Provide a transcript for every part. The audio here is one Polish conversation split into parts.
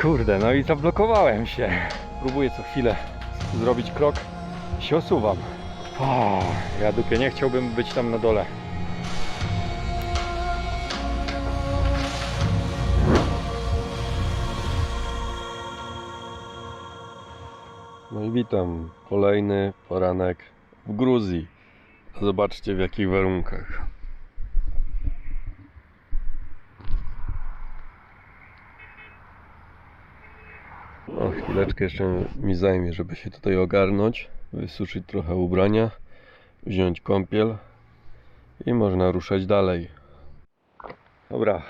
Kurde, no i zablokowałem się. Próbuję co chwilę zrobić krok się osuwam. O, ja dupie, nie chciałbym być tam na dole. No i witam. Kolejny poranek w Gruzji. Zobaczcie w jakich warunkach. O, chwileczkę jeszcze mi zajmie, żeby się tutaj ogarnąć, wysuszyć trochę ubrania, wziąć kąpiel i można ruszać dalej. Dobra,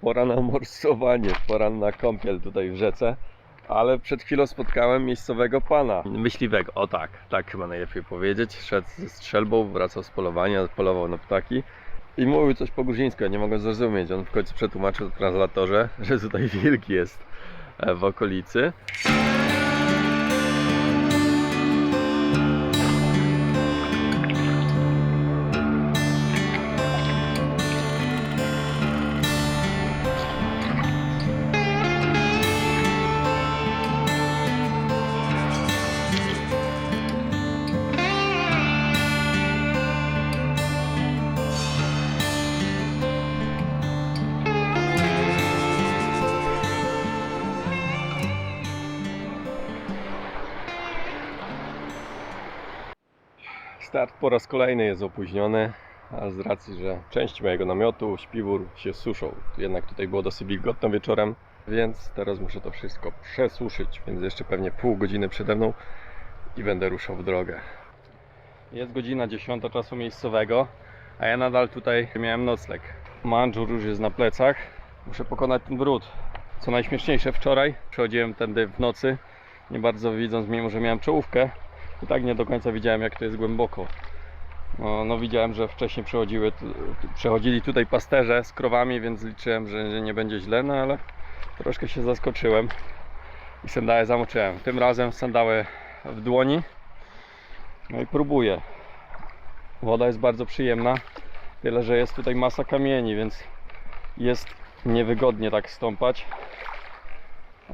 pora na morsowanie, pora na kąpiel tutaj w rzece. Ale przed chwilą spotkałem miejscowego pana. Myśliwego, o tak, tak chyba najlepiej powiedzieć. Szedł ze strzelbą, wracał z polowania, polował na ptaki. I mówił coś po gruzińsku, ja nie mogę zrozumieć. On w końcu przetłumaczył translatorze, że tutaj wilk jest w okolicy. Start po raz kolejny jest opóźniony, a z racji, że część mojego namiotu, śpiwór się suszą. Jednak tutaj było dosyć wilgotno wieczorem, więc teraz muszę to wszystko przesuszyć, więc jeszcze pewnie pół godziny przede mną i będę ruszał w drogę. Jest godzina 10 czasu miejscowego, a ja nadal tutaj miałem nocleg. Mandżur już jest na plecach, muszę pokonać ten brud. Co najśmieszniejsze, wczoraj przechodziłem tędy w nocy, nie bardzo widząc, mimo że miałem czołówkę, i tak nie do końca widziałem jak to jest głęboko. No, no widziałem, że wcześniej przechodziły, przechodzili tutaj pasterze z krowami, więc liczyłem, że nie będzie źle, no ale troszkę się zaskoczyłem i sandały zamoczyłem. Tym razem sandały w dłoni. No i próbuję. Woda jest bardzo przyjemna, tyle że jest tutaj masa kamieni, więc jest niewygodnie tak stąpać.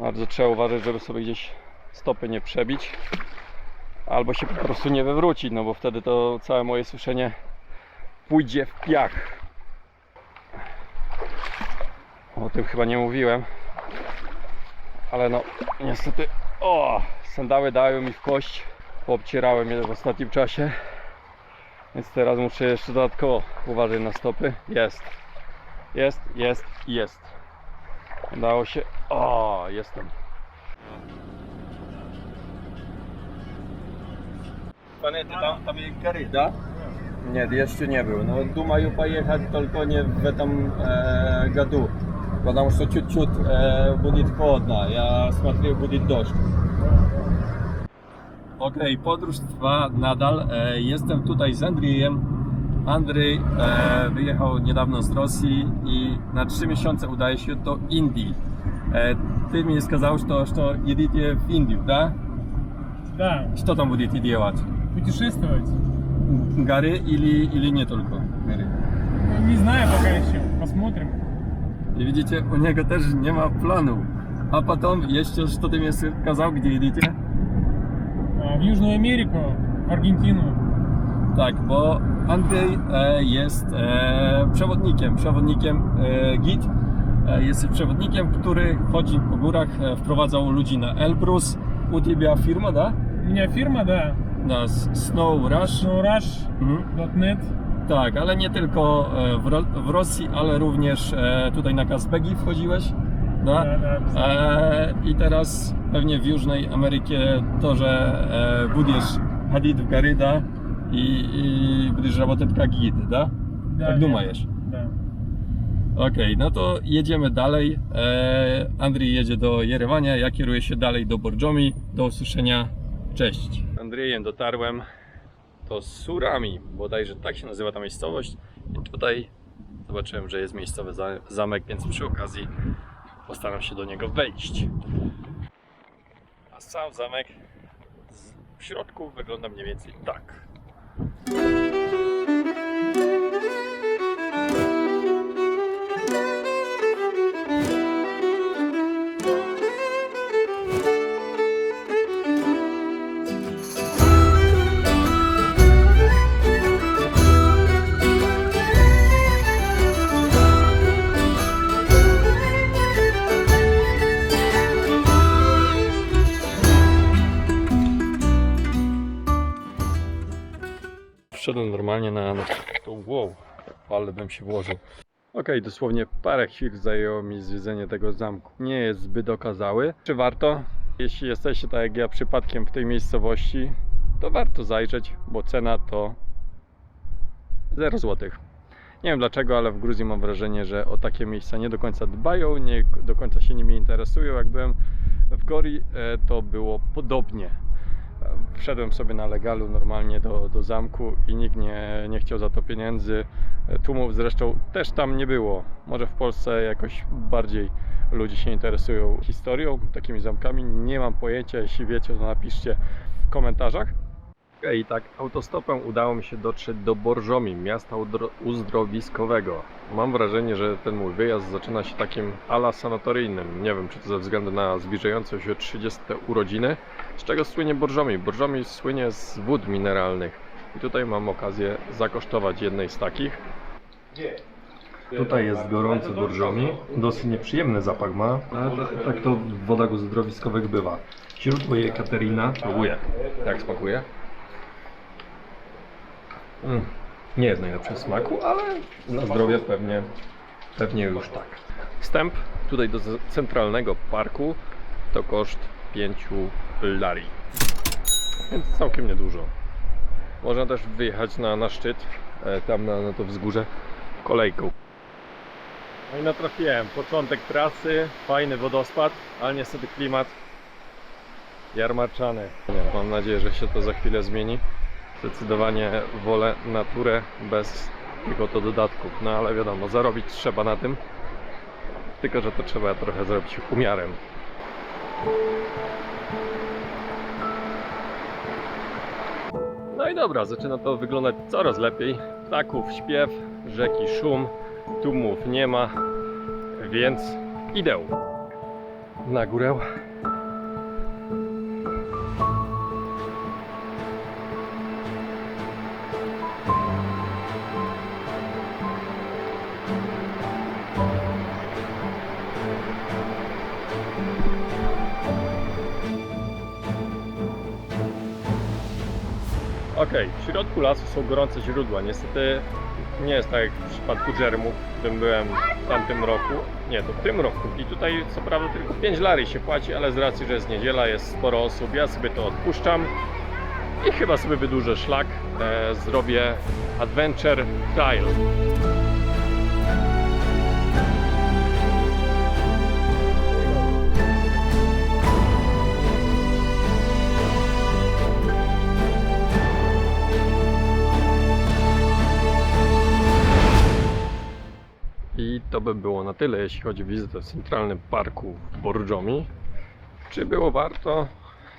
Bardzo trzeba uważać, żeby sobie gdzieś stopy nie przebić albo się po prostu nie wywrócić, no bo wtedy to całe moje suszenie pójdzie w piach. O tym chyba nie mówiłem, ale no niestety, o, sandały dały mi w kość, poobcierałem je w ostatnim czasie, więc teraz muszę jeszcze dodatkowo uważać na stopy. Jest, jest, jest, jest. Udało się, o, jestem. Panie, ty tam, tam jest gary, да? Нет, еще не был. Но думаю поехать только не в этом э, году. Потому что чуть-чуть э, будет холодно. Я смотрю, будет дождь. Okej, podróż trwa nadal. E, jestem tutaj z Andrzejem. Andrzej e, wyjechał niedawno z Rosji i na 3 miesiące udaje się do Indii. E, ty mi сказал, что, что едете в Индию, да? Да, Что там будете делать? Путешествовать. Горы или, или не только горы? Ну, Не знаю пока еще, посмотрим. U niego też nie ma planu. A potem jeszcze, co ty mi сказал, jedziecie? А, В Южную Америку, в Аргентину. Tak, bo Andrzej e, jest e, przewodnikiem, przewodnikiem e, gid. E, jest przewodnikiem, który chodzi po górach, e, wprowadzał ludzi na Elbrus. U ciebie firma, da? У меня фирма, да, na Snow Rush. Snowrush.net mhm. Tak, ale nie tylko e, w, Ro- w Rosji, ale również e, tutaj na Kazbegi wchodziłeś. No. E, I teraz pewnie w Jużnej Ameryce to, że e, Hadid w Garyda i, i budiesz robotetka gid, da? Tak dumajesz. Okej, no to jedziemy dalej. E, Andrii jedzie do Jerewania, ja kieruję się dalej do Borjomi. Do usłyszenia. Cześć. Andrzejem dotarłem do Surami, bodajże tak się nazywa ta miejscowość. I tutaj zobaczyłem, że jest miejscowy za- zamek, więc przy okazji postaram się do niego wejść. A sam zamek w środku wygląda mniej więcej tak. Wow, ale bym się włożył. Okej, dosłownie parę chwil zajęło mi zwiedzenie tego zamku. Nie jest zbyt okazały. Czy warto? Jeśli jesteście tak jak ja przypadkiem w tej miejscowości, to warto zajrzeć, bo cena to 0 zł. Nie wiem dlaczego, ale w Gruzji mam wrażenie, że o takie miejsca nie do końca dbają, nie do końca się nimi interesują. Jak byłem w Gori, e, to było podobnie. Wszedłem sobie na legalu normalnie do, do zamku i nikt nie, nie chciał za to pieniędzy. Tłumów zresztą też tam nie było. Może w Polsce jakoś bardziej ludzie się interesują historią, takimi zamkami. Nie mam pojęcia, jeśli wiecie, to napiszcie w komentarzach. I tak autostopem udało mi się dotrzeć do Borżomi, miasta uzdrowiskowego. Mam wrażenie, że ten mój wyjazd zaczyna się takim ala sanatoryjnym. Nie wiem, czy to ze względu na zbliżające się 30 urodziny. Z czego słynie Borżomi? Borżomi słynie z wód mineralnych. I tutaj mam okazję zakosztować jednej z takich. Tutaj jest gorący Borżomi. Dosyć nieprzyjemny zapach ma, ale to- tak to w wodach uzdrowiskowych bywa. Źródło jej Katerina. Próbuję. Jak smakuje? Mm, nie jest najlepszy smaku, ale na zdrowie pewnie, pewnie już tak. Wstęp tutaj do centralnego parku to koszt 5 lari. Więc całkiem niedużo. Można też wyjechać na, na szczyt, e, tam na, na to wzgórze, kolejką. No i natrafiłem. Początek trasy, fajny wodospad, ale niestety klimat jarmarczany. Mam nadzieję, że się to za chwilę zmieni. Zdecydowanie wolę naturę bez tych oto dodatków. No ale wiadomo, zarobić trzeba na tym. Tylko, że to trzeba trochę zrobić umiarem. No i dobra, zaczyna to wyglądać coraz lepiej. Ptaków śpiew, rzeki szum, tłumów nie ma, więc idę na górę. W środku lasu są gorące źródła. Niestety nie jest tak jak w przypadku Dżermów, w którym byłem w tamtym roku. Nie, to w tym roku. I tutaj co prawda tylko 5 lari się płaci, ale z racji, że jest niedziela, jest sporo osób, ja sobie to odpuszczam. I chyba sobie wydłużę szlak. E, zrobię Adventure Trail. To by było na tyle, jeśli chodzi o wizytę w centralnym parku w Borżomi. Czy było warto?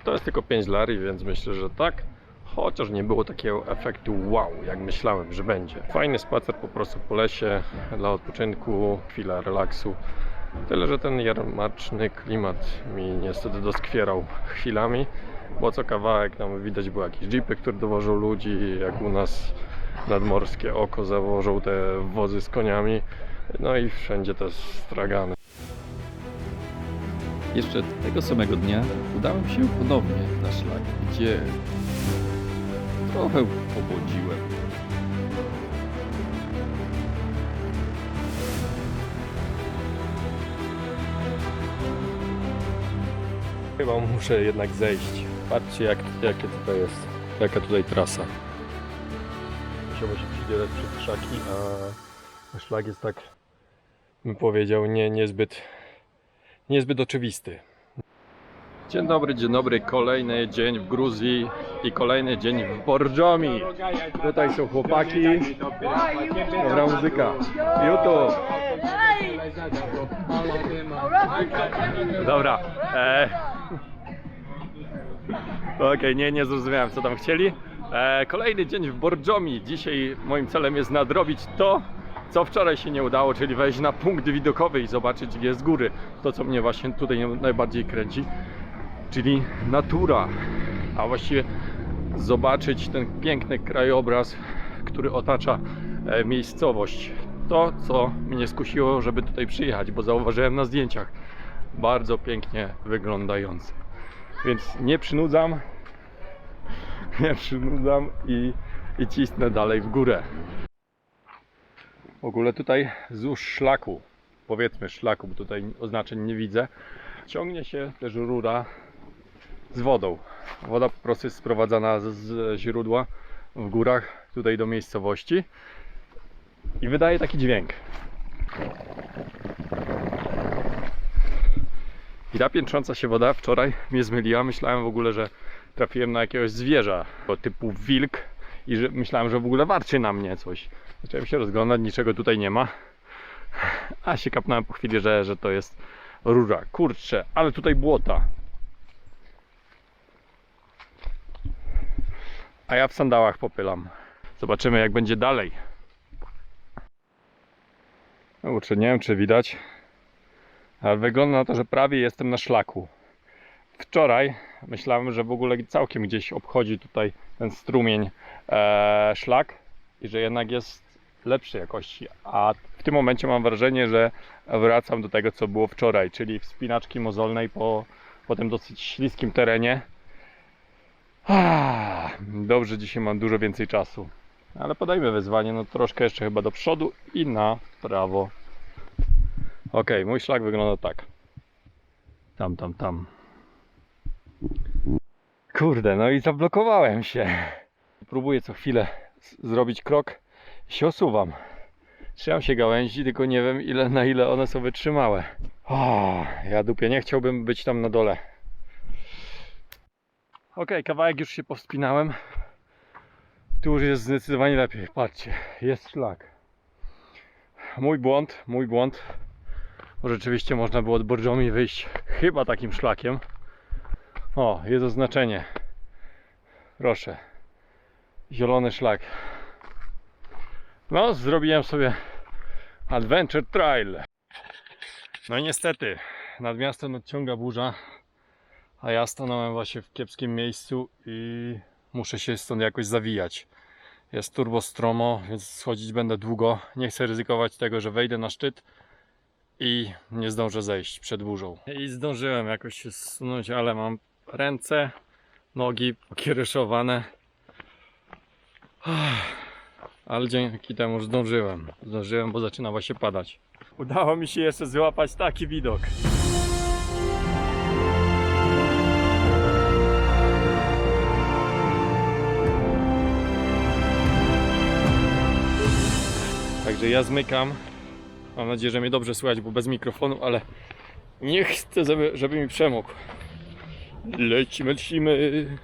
To jest tylko 5 lari, więc myślę, że tak. Chociaż nie było takiego efektu wow, jak myślałem, że będzie. Fajny spacer po prostu po lesie dla odpoczynku, chwila relaksu. Tyle, że ten jarmarczny klimat mi niestety doskwierał chwilami, bo co kawałek tam widać było jakieś jeepy, które dowożą ludzi, jak u nas nadmorskie oko zawożą te wozy z koniami. No i wszędzie te stragany. Jeszcze tego samego dnia udałem się ponownie na szlak, gdzie trochę pobłądziłem. Chyba muszę jednak zejść. Patrzcie jak, jakie tutaj jest, jaka tutaj trasa. Musiałbym się przydzielać przez krzaki, a szlak jest tak, bym powiedział, nie, niezbyt, niezbyt oczywisty. Dzień dobry, dzień dobry. Kolejny dzień w Gruzji i kolejny dzień w Borżomi. Tutaj są chłopaki. Dobra muzyka. YouTube. Dobra. E... Okej, nie, nie zrozumiałem co tam chcieli. E, kolejny dzień w Borżomi. Dzisiaj moim celem jest nadrobić to, co wczoraj się nie udało, czyli wejść na punkt widokowy i zobaczyć je z góry. To, co mnie właśnie tutaj najbardziej kręci, czyli natura. A właściwie zobaczyć ten piękny krajobraz, który otacza e, miejscowość. To, co mnie skusiło, żeby tutaj przyjechać, bo zauważyłem na zdjęciach bardzo pięknie wyglądający. Więc nie przynudzam, nie przynudzam i i cisnę dalej w górę. W ogóle tutaj wzdłuż szlaku, powiedzmy szlaku, bo tutaj oznaczeń nie widzę, ciągnie się też rura z wodą. Woda po prostu jest sprowadzana z, źródła w górach tutaj do miejscowości i wydaje taki dźwięk. I ta piętrząca się woda wczoraj mnie zmyliła. Myślałem w ogóle, że trafiłem na jakiegoś zwierza typu wilk i że myślałem, że w ogóle warczy na mnie coś. Zacząłem się rozglądać, niczego tutaj nie ma. A się kapnąłem po chwili, że, że to jest rura. Kurczę, ale tutaj błota. A ja w sandałach popylam. Zobaczymy jak będzie dalej. No kurczę, nie wiem czy widać, ale wygląda na to, że prawie jestem na szlaku. Wczoraj myślałem, że w ogóle całkiem gdzieś obchodzi tutaj ten strumień e, szlak i że jednak jest lepszej jakości. A w tym momencie mam wrażenie, że wracam do tego, co było wczoraj, czyli wspinaczki mozolnej po, po tym dosyć śliskim terenie. Dobrze, dzisiaj mam dużo więcej czasu. Ale podajmy wyzwanie, no troszkę jeszcze chyba do przodu i na prawo. Ok, mój szlak wygląda tak. Tam, tam, tam. Kurde, no i zablokowałem się. Próbuję co chwilę zrobić krok się osuwam. Trzymam się gałęzi, tylko nie wiem ile, na ile one są wytrzymałe. O, ja dupie, nie chciałbym być tam na dole. Ok, kawałek już się powspinałem. Tu już jest zdecydowanie lepiej. Patrzcie, jest szlak. Mój błąd, mój błąd. Rzeczywiście można było od Borjomi wyjść chyba takim szlakiem. O, jest oznaczenie. Proszę. Zielony szlak. No, zrobiłem sobie Adventure Trail. No i niestety, nad miastem nadciąga burza, a ja stanąłem właśnie w kiepskim miejscu i muszę się stąd jakoś zawijać. Jest turbo stromo, więc schodzić będę długo. Nie chcę ryzykować tego, że wejdę na szczyt i nie zdążę zejść przed burzą. I zdążyłem jakoś się zsunąć, ale mam ręce, nogi pokiereszowane. Ale dzięki temu zdążyłem. Zdążyłem, bo zaczyna właśnie padać. Udało mi się jeszcze złapać taki widok. Także ja zmykam. Mam nadzieję, że mnie dobrze słychać, bo bez mikrofonu, ale nie chcę, żeby, żeby mi przemógł. Lecimy, lecimy.